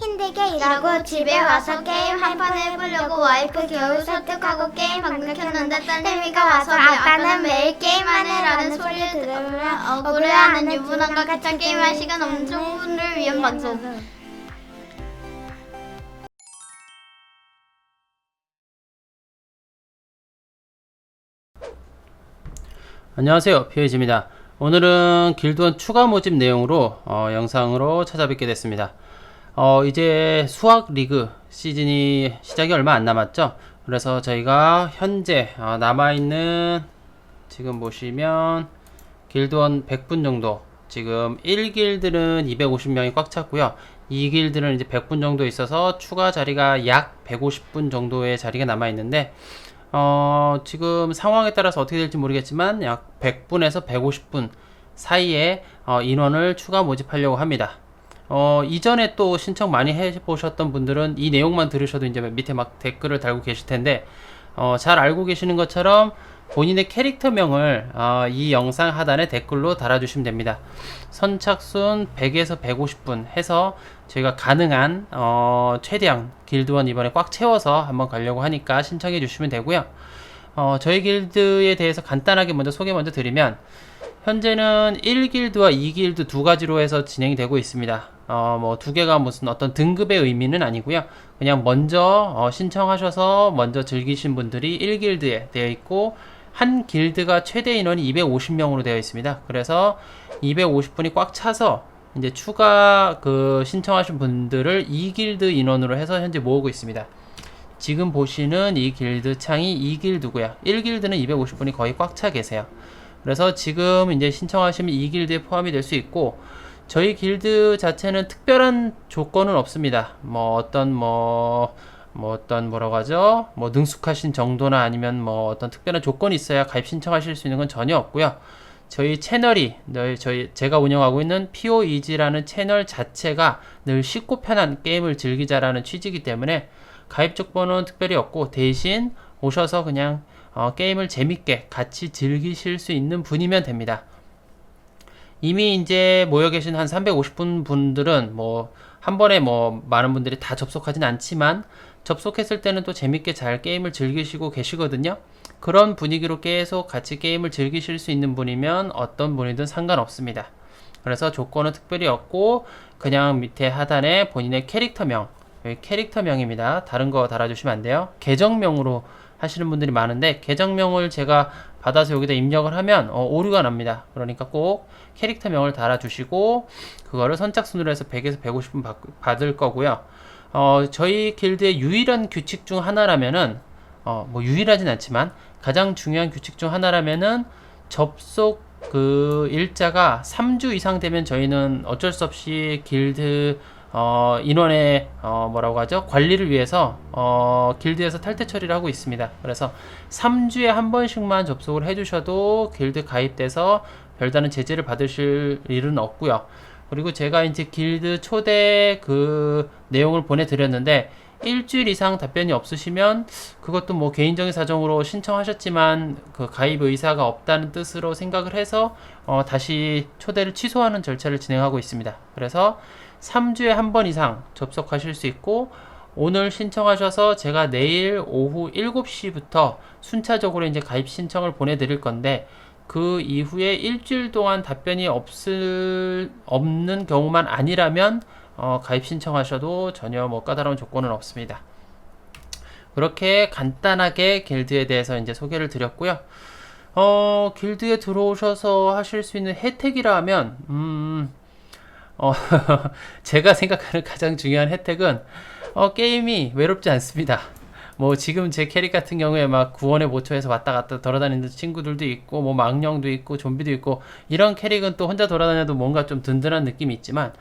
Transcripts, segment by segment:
힘들게 일하고 집에 와서 게임 한 판 해보려고 와이프 겨우 설득하고 게임 방금 켰는데 딸내미가 와서 아빠는 매일 게임만 해라는 소리를 들으면 억울해하는 유부남과 같이 게임할 시간 없는 청춘을 위한 방송. 안녕하세요. 피해지입니다. 오늘은 길드원 추가 모집 내용으로 어, 영상으로 찾아뵙게 됐습니다 어, 이제 수학 리그 시즌이 시작이 얼마 안 남았죠 그래서 저희가 현재 어, 남아있는 지금 보시면 길드원 100분 정도 지금 1길드는 250명이 꽉 찼고요 2길드는 이제 100분 정도 있어서 추가 자리가 약 150분 정도의 자리가 남아 있는데 어, 지금 상황에 따라서 어떻게 될지 모르겠지만 약 100분에서 150분 사이에 어, 인원을 추가 모집하려고 합니다. 어, 이전에 또 신청 많이 해보셨던 분들은 이 내용만 들으셔도 이제 밑에 막 댓글을 달고 계실 텐데, 어, 잘 알고 계시는 것처럼 본인의 캐릭터명을 어, 이 영상 하단에 댓글로 달아주시면 됩니다. 선착순 100에서 150분 해서 저희가 가능한 어, 최대한 길드원 이번에 꽉 채워서 한번 가려고 하니까 신청해 주시면 되고요. 어, 저희 길드에 대해서 간단하게 먼저 소개 먼저 드리면 현재는 1길드와 2길드 두 가지로 해서 진행이 되고 있습니다. 어, 뭐 두 개가 무슨 어떤 등급의 의미는 아니고요. 그냥 먼저 어, 신청하셔서 먼저 즐기신 분들이 1길드에 되어 있고 한 길드가 최대 인원이 250명으로 되어 있습니다. 그래서 250분이 꽉 차서 이제 추가 그 신청하신 분들을 2길드 인원으로 해서 현재 모으고 있습니다. 지금 보시는 이 길드 창이 2길드고요. 1길드는 250분이 거의 꽉 차 계세요. 그래서 지금 이제 신청하시면 2길드에 포함이 될 수 있고 저희 길드 자체는 특별한 조건은 없습니다. 뭐 어떤 뭐, 뭐 어떤 뭐라고 하죠? 뭐 능숙하신 정도나 아니면 뭐 어떤 특별한 조건이 있어야 가입 신청하실 수 있는 건 전혀 없고요. 저희 채널이 늘 저희 제가 운영하고 있는 POEG라는 채널 자체가 늘 쉽고 편한 게임을 즐기자라는 취지이기 때문에 가입 조건은 특별히 없고 대신 오셔서 그냥 어, 게임을 재밌게 같이 즐기실 수 있는 분이면 됩니다. 이미 이제 모여 계신 한 350분 분들은 뭐 한 번에 뭐 많은 분들이 다 접속하진 않지만 접속했을 때는 또 재밌게 잘 게임을 즐기시고 계시거든요. 그런 분위기로 계속 같이 게임을 즐기실 수 있는 분이면 어떤 분이든 상관없습니다. 그래서 조건은 특별히 없고 그냥 밑에 하단에 본인의 캐릭터명 여기 캐릭터명입니다. 다른 거 달아주시면 안 돼요. 계정명으로 하시는 분들이 많은데 계정명을 제가 받아서 여기다 입력을 하면 어, 오류가 납니다. 그러니까 꼭 캐릭터명을 달아주시고 그거를 선착순으로 해서 100에서 150분 받, 받을 거고요. 어, 저희 길드의 유일한 규칙 중 하나라면은 어, 뭐 유일하진 않지만 가장 중요한 규칙 중 하나라면은 접속 그 일자가 3주 이상 되면 저희는 어쩔 수 없이 길드 어, 인원의 어, 뭐라고 하죠? 관리를 위해서 어, 길드에서 탈퇴 처리를 하고 있습니다. 그래서 3주에 한 번씩만 접속을 해주셔도 길드 가입돼서 별다른 제재를 받으실 일은 없고요. 그리고 제가 이제 길드 초대 그 내용을 보내드렸는데 일주일 이상 답변이 없으시면 그것도 뭐 개인적인 사정으로 신청하셨지만 그 가입 의사가 없다는 뜻으로 생각을 해서 어, 다시 초대를 취소하는 절차를 진행하고 있습니다. 그래서 3주에 한 번 이상 접속하실 수 있고 오늘 신청하셔서 제가 내일 오후 7시부터 순차적으로 이제 가입 신청을 보내드릴 건데 그 이후에 일주일 동안 답변이 없을 없는 경우만 아니라면 어, 가입 신청하셔도 전혀 뭐 까다로운 조건은 없습니다. 그렇게 간단하게 길드에 대해서 이제 소개를 드렸고요. 어, 길드에 들어오셔서 하실 수 있는 혜택이라 하면, 음, 어, 제가 생각하는 가장 중요한 혜택은, 어, 게임이 외롭지 않습니다. 뭐, 지금 제 캐릭 같은 경우에 막 구원의 모처에서 왔다 갔다 돌아다니는 친구들도 있고, 뭐, 망령도 있고, 좀비도 있고, 이런 캐릭은 또 혼자 돌아다녀도 뭔가 좀 든든한 느낌이 있지만,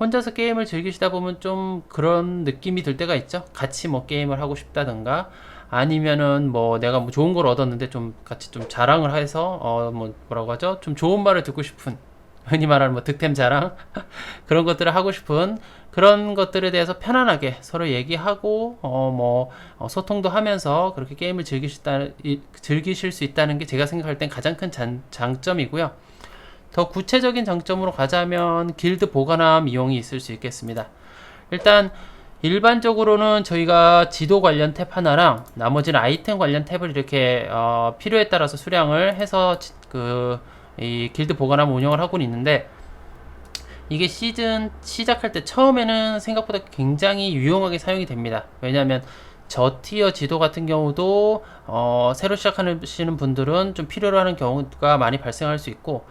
혼자서 게임을 즐기시다 보면 좀 그런 느낌이 들 때가 있죠. 같이 뭐 게임을 하고 싶다든가, 아니면은 뭐 내가 뭐 좋은 걸 얻었는데 좀 같이 좀 자랑을 해서, 어, 뭐 뭐라고 하죠? 좀 좋은 말을 듣고 싶은, 흔히 말하는 뭐 득템 자랑 그런 것들을 하고 싶은 그런 것들에 대해서 편안하게 서로 얘기하고 어뭐 어, 소통도 하면서 그렇게 게임을 즐기시다 이- 즐기실 수 있다는 게 제가 생각할 땐 가장 큰 장, 장점이고요. 더 구체적인 장점으로 가자면 길드 보관함 이용이 있을 수 있겠습니다. 일단 일반적으로는 저희가 지도 관련 탭 하나랑 나머지는 아이템 관련 탭을 이렇게 어, 필요에 따라서 수량을 해서 그 이 길드 보관함 운영을 하고 있는데 이게 시즌 시작할 때 처음에는 생각보다 굉장히 유용하게 사용이 됩니다. 왜냐하면 저 티어 지도 같은 경우도 어, 새로 시작하시는 분들은 좀 필요로 하는 경우가 많이 발생할 수 있고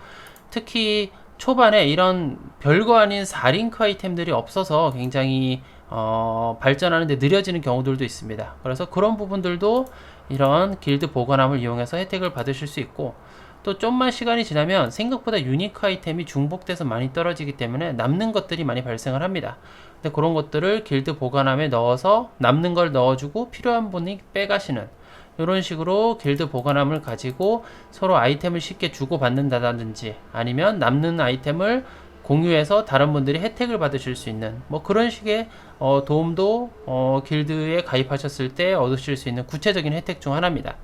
특히 초반에 이런 별거 아닌 4링크 아이템들이 없어서 굉장히 어, 발전하는데 느려지는 경우들도 있습니다. 그래서 그런 부분들도 이런 길드 보관함을 이용해서 혜택을 받으실 수 있고 또 좀만 시간이 지나면 생각보다 유니크 아이템이 중복돼서 많이 떨어지기 때문에 남는 것들이 많이 발생을 합니다. 근데 그런 것들을 길드 보관함에 넣어서 남는 걸 넣어주고 필요한 분이 빼가시는 이런 식으로 길드 보관함을 가지고 서로 아이템을 쉽게 주고받는다든지 아니면 남는 아이템을 공유해서 다른 분들이 혜택을 받으실 수 있는 뭐 그런 식의 어, 도움도 어, 길드에 가입하셨을 때 얻으실 수 있는 구체적인 혜택 중 하나입니다.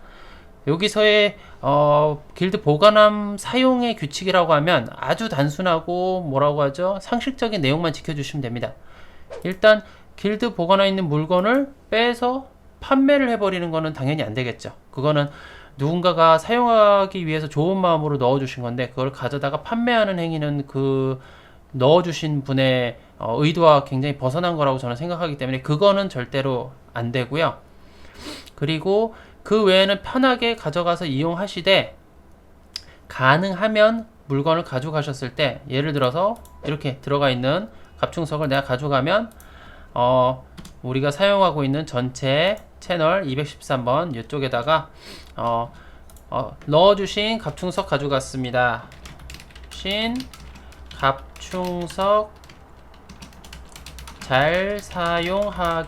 여기서의 어, 길드 보관함 사용의 규칙이라고 하면 아주 단순하고 뭐라고 하죠? 상식적인 내용만 지켜주시면 됩니다. 일단 길드 보관함에 있는 물건을 빼서 판매를 해버리는 거는 당연히 안 되겠죠. 그거는 누군가가 사용하기 위해서 좋은 마음으로 넣어주신 건데 그걸 가져다가 판매하는 행위는 그 넣어주신 분의 어, 의도와 굉장히 벗어난 거라고 저는 생각하기 때문에 그거는 절대로 안 되고요. 그리고 그 외에는 편하게 가져가서 이용하시되 가능하면 물건을 가져가셨을 때 예를 들어서 이렇게 들어가 있는 갑충석을 내가 가져가면 어 우리가 사용하고 있는 전체 채널 213번 이쪽에다가 어, 어, 넣어주신 갑충석 가져갔습니다. 신 갑충석 잘 사용하겠습니다.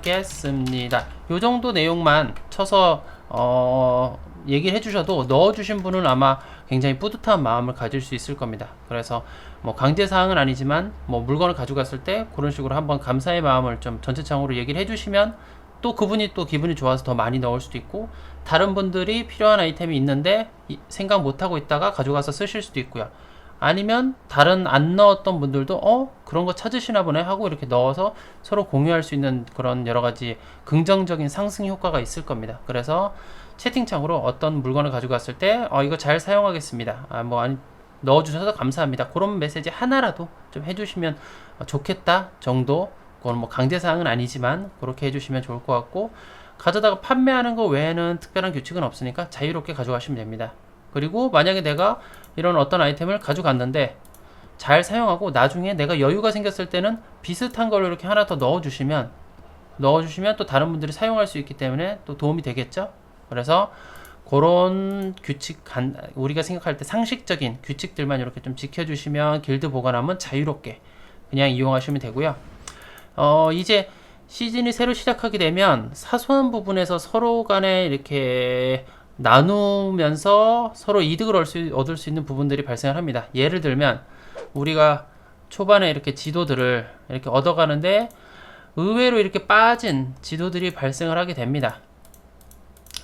요 정도 내용만 쳐서 어, 얘기를 해주셔도 넣어주신 분은 아마 굉장히 뿌듯한 마음을 가질 수 있을 겁니다. 그래서 뭐 강제 사항은 아니지만 뭐 물건을 가져갔을 때 그런 식으로 한번 감사의 마음을 좀 전체적으로 얘기를 해주시면 또 그분이 또 기분이 좋아서 더 많이 넣을 수도 있고 다른 분들이 필요한 아이템이 있는데 이- 생각 못하고 있다가 가져가서 쓰실 수도 있고요. 아니면 다른 안 넣었던 분들도 어 그런 거 찾으시나 보네 하고 이렇게 넣어서 서로 공유할 수 있는 그런 여러 가지 긍정적인 상승 효과가 있을 겁니다. 그래서 채팅창으로 어떤 물건을 가져갔을 때 어 이거 잘 사용하겠습니다. 아뭐 아니 넣어주셔서 감사합니다. 그런 메시지 하나라도 좀 해주시면 어, 좋겠다 정도. 그건 뭐 강제 사항은 아니지만 그렇게 해주시면 좋을 것 같고 가져다가 판매하는 거 외에는 특별한 규칙은 없으니까 자유롭게 가져가시면 됩니다. 그리고 만약에 내가 이런 어떤 아이템을 가져갔는데 잘 사용하고 나중에 내가 여유가 생겼을 때는 비슷한 걸로 이렇게 하나 더 넣어주시면 넣어주시면 또 다른 분들이 사용할 수 있기 때문에 또 도움이 되겠죠. 그래서 그런 규칙 간 우리가 생각할 때 상식적인 규칙들만 이렇게 좀 지켜주시면 길드 보관함은 자유롭게 그냥 이용하시면 되고요. 어 이제 시즌이 새로 시작하게 되면 사소한 부분에서 서로 간에 이렇게 나누면서 서로 이득을 얻을 수, 있는 부분들이 발생을 합니다. 예를 들면 우리가 초반에 이렇게 지도들을 이렇게 얻어가는데 의외로 이렇게 빠진 지도들이 발생을 하게 됩니다.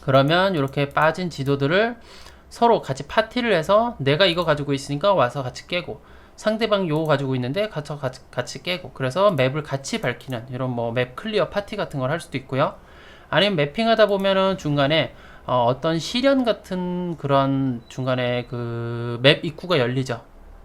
그러면 이렇게 빠진 지도들을 서로 같이 파티를 해서 내가 이거 가지고 있으니까 와서 같이 깨고 상대방 요거 가지고 있는데 같이, 같이, 깨고 그래서 맵을 같이 밝히는 이런 뭐 맵 클리어 파티 같은 걸 할 수도 있고요. 아니면 매핑하다 보면은 중간에 어, 어떤 시련 같은 그런 중간에 그 맵 입구가 열리죠.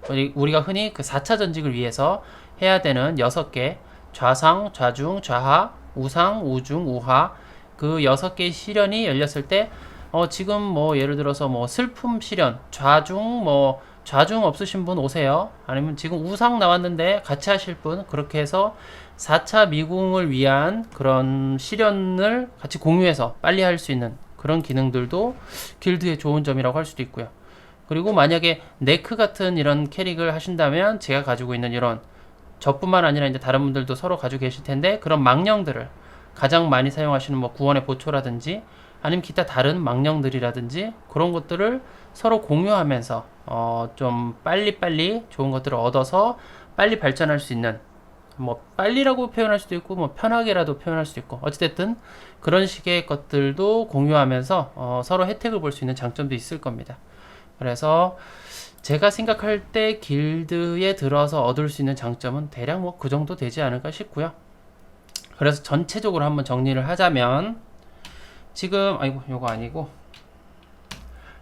우리- 우리가 흔히 그 4차 전직을 위해서 해야 되는 6개 좌상, 좌중, 좌하, 우상, 우중, 우하 그 6개의 시련이 열렸을 때 어, 지금 뭐 예를 들어서 뭐 슬픔 시련, 좌중 뭐 좌중 없으신 분 오세요. 아니면 지금 우상 나왔는데 같이 하실 분 그렇게 해서 4차 미궁을 위한 그런 시련을 같이 공유해서 빨리 할 수 있는 그런 기능들도 길드의 좋은 점이라고 할 수도 있고요. 그리고 만약에 네크 같은 이런 캐릭을 하신다면 제가 가지고 있는 이런 저뿐만 아니라 이제 다른 분들도 서로 가지고 계실 텐데 그런 망령들을 가장 많이 사용하시는 뭐 구원의 보초라든지 아니면 기타 다른 망령들이라든지 그런 것들을 서로 공유하면서 어 좀 빨리빨리 좋은 것들을 얻어서 빨리 발전할 수 있는 뭐 빨리라고 표현할 수도 있고 뭐 편하게라도 표현할 수도 있고 어찌됐든 그런 식의 것들도 공유하면서 어 서로 혜택을 볼 수 있는 장점도 있을 겁니다. 그래서 제가 생각할 때 길드에 들어서 얻을 수 있는 장점은 대략 뭐 그 정도 되지 않을까 싶고요. 그래서 전체적으로 한번 정리를 하자면 지금 아이고 요거 아니고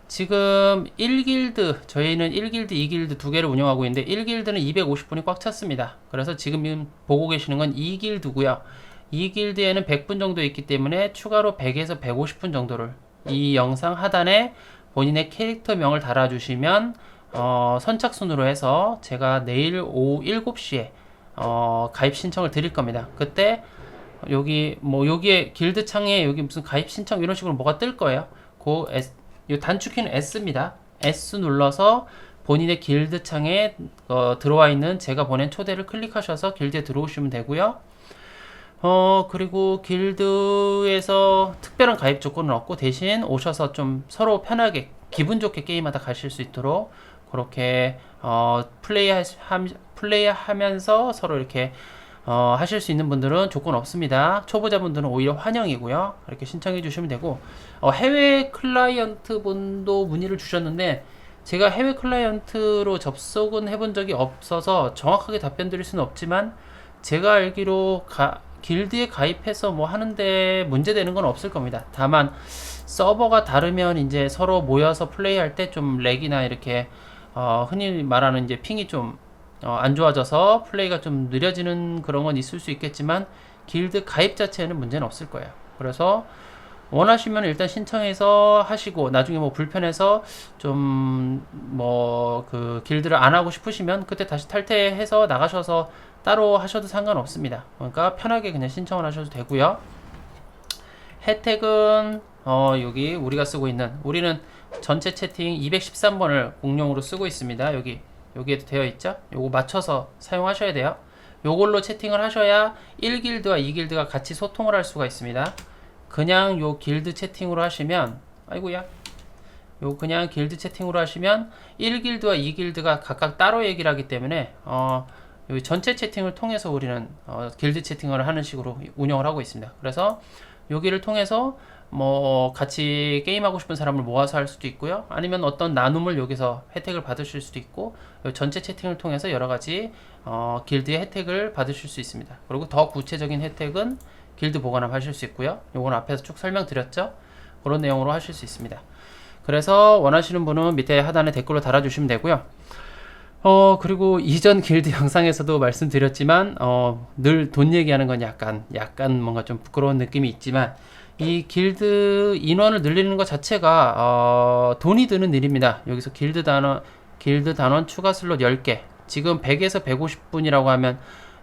지금 1길드 저희는 1길드 2길드 두 개를 운영하고 있는데 1길드는 250분이 꽉 찼습니다 그래서 지금 보고 계시는 건 2길드고요 2길드에는 100분 정도 있기 때문에 추가로 100에서 150분 정도를 이 영상 하단에 본인의 캐릭터명을 달아주시면 어, 선착순으로 해서 제가 내일 오후 7시에 어, 가입 신청을 드릴 겁니다. 그때 여기 뭐 여기에 길드 창에 여기 무슨 가입 신청 이런 식으로 뭐가 뜰 거예요. 그 이 단축키는 S입니다. S 눌러서 본인의 길드 창에 어, 들어와 있는 제가 보낸 초대를 클릭하셔서 길드에 들어오시면 되고요. 어 그리고 길드에서 특별한 가입 조건은 없고 대신 오셔서 좀 서로 편하게 기분 좋게 게임하다 가실 수 있도록 그렇게 어 플레이 플레이하면서 서로 이렇게 어, 하실 수 있는 분들은 조건 없습니다. 초보자분들은 오히려 환영이고요. 이렇게 신청해 주시면 되고 어, 해외 클라이언트 분도 문의를 주셨는데 제가 해외 클라이언트로 접속은 해본 적이 없어서 정확하게 답변 드릴 수는 없지만 제가 알기로 가, 길드에 가입해서 뭐 하는데 문제되는 건 없을 겁니다. 다만 서버가 다르면 이제 서로 모여서 플레이할 때 좀 렉이나 이렇게 어, 흔히 말하는 이제 핑이 좀 어, 안 좋아져서 플레이가 좀 느려지는 그런 건 있을 수 있겠지만 길드 가입 자체에는 문제는 없을 거예요. 그래서 원하시면 일단 신청해서 하시고 나중에 뭐 불편해서 좀 뭐 그 길드를 안 하고 싶으시면 그때 다시 탈퇴해서 나가셔서 따로 하셔도 상관없습니다. 그러니까 편하게 그냥 신청을 하셔도 되고요. 혜택은 어 여기 우리가 쓰고 있는 우리는 전체 채팅 213번을 공용으로 쓰고 있습니다. 여기 여기에도 되어 있죠? 요거 맞춰서 사용하셔야 돼요. 요걸로 채팅을 하셔야 1길드와 2길드가 같이 소통을 할 수가 있습니다. 그냥 요 길드 채팅으로 하시면 아이고야 요 그냥 길드 채팅으로 하시면 1길드와 2길드가 각각 따로 얘기를 하기 때문에 어, 요 전체 채팅을 통해서 우리는 어, 길드 채팅을 하는 식으로 운영을 하고 있습니다. 그래서 여기를 통해서 뭐 같이 게임하고 싶은 사람을 모아서 할 수도 있고요. 아니면 어떤 나눔을 여기서 혜택을 받으실 수도 있고 요 전체 채팅을 통해서 여러 가지 어, 길드의 혜택을 받으실 수 있습니다. 그리고 더 구체적인 혜택은 길드 보관함 하실 수 있고요. 요건 앞에서 쭉 설명드렸죠. 그런 내용으로 하실 수 있습니다. 그래서 원하시는 분은 밑에 하단에 댓글로 달아주시면 되고요. 어, 그리고 이전 길드 영상에서도 말씀드렸지만, 어, 늘 돈 얘기하는 건 약간, 약간 뭔가 좀 부끄러운 느낌이 있지만, 이 길드 인원을 늘리는 것 자체가, 어, 돈이 드는 일입니다. 여기서 길드 단원, 길드 단원 추가 슬롯 10개. 지금 100에서 150분이라고 하면,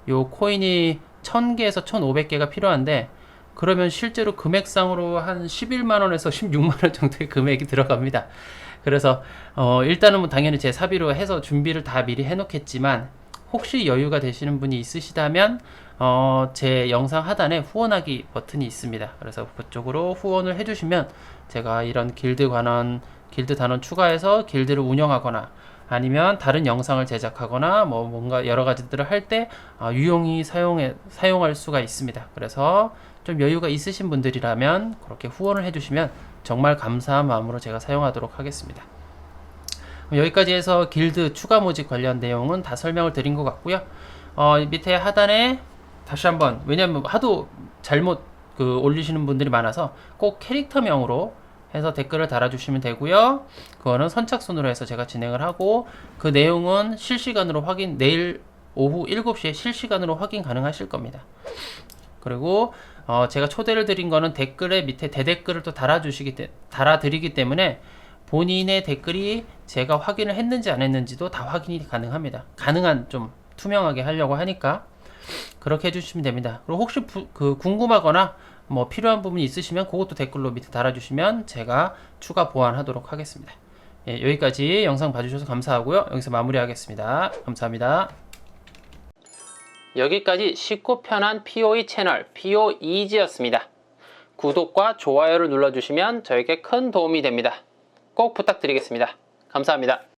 요 코인이 1000개에서 1500개가 필요한데, 그러면 실제로 금액상으로 한 11만 원에서 16만 원 정도의 금액이 들어갑니다. 그래서 어 일단은 뭐 당연히 제 사비로 해서 준비를 다 미리 해 놓겠지만 혹시 여유가 되시는 분이 있으시다면 어 제 영상 하단에 후원하기 버튼이 있습니다. 그래서 그쪽으로 후원을 해주시면 제가 이런 길드 관원 길드 단원 추가해서 길드를 운영하거나 아니면 다른 영상을 제작하거나 뭐 뭔가 여러 가지들을 할 때 유용히 사용해 사용할 수가 있습니다. 그래서 좀 여유가 있으신 분들이라면 그렇게 후원을 해주시면 정말 감사한 마음으로 제가 사용하도록 하겠습니다. 여기까지 해서 길드 추가 모집 관련 내용은 다 설명을 드린 것 같고요. 어, 밑에 하단에 다시 한번 왜냐면 하도 잘못 그 올리시는 분들이 많아서 꼭 캐릭터명으로 해서 댓글을 달아주시면 되고요. 그거는 선착순으로 해서 제가 진행을 하고 그 내용은 실시간으로 확인 내일 오후 7시에 실시간으로 확인 가능하실 겁니다. 그리고 어, 제가 초대를 드린 거는 댓글에 밑에 대댓글을 또 달아주시기 때, 달아드리기 때문에 본인의 댓글이 제가 확인을 했는지 안 했는지도 다 확인이 가능합니다. 가능한 좀 투명하게 하려고 하니까 그렇게 해주시면 됩니다. 그리고 혹시 부, 그 궁금하거나 뭐 필요한 부분이 있으시면 그것도 댓글로 밑에 달아주시면 제가 추가 보완하도록 하겠습니다. 예, 여기까지 영상 봐주셔서 감사하고요. 여기서 마무리하겠습니다. 감사합니다. 여기까지 쉽고 편한 POE 채널 POEasy였습니다. 구독과 좋아요를 눌러주시면 저에게 큰 도움이 됩니다. 꼭 부탁드리겠습니다. 감사합니다.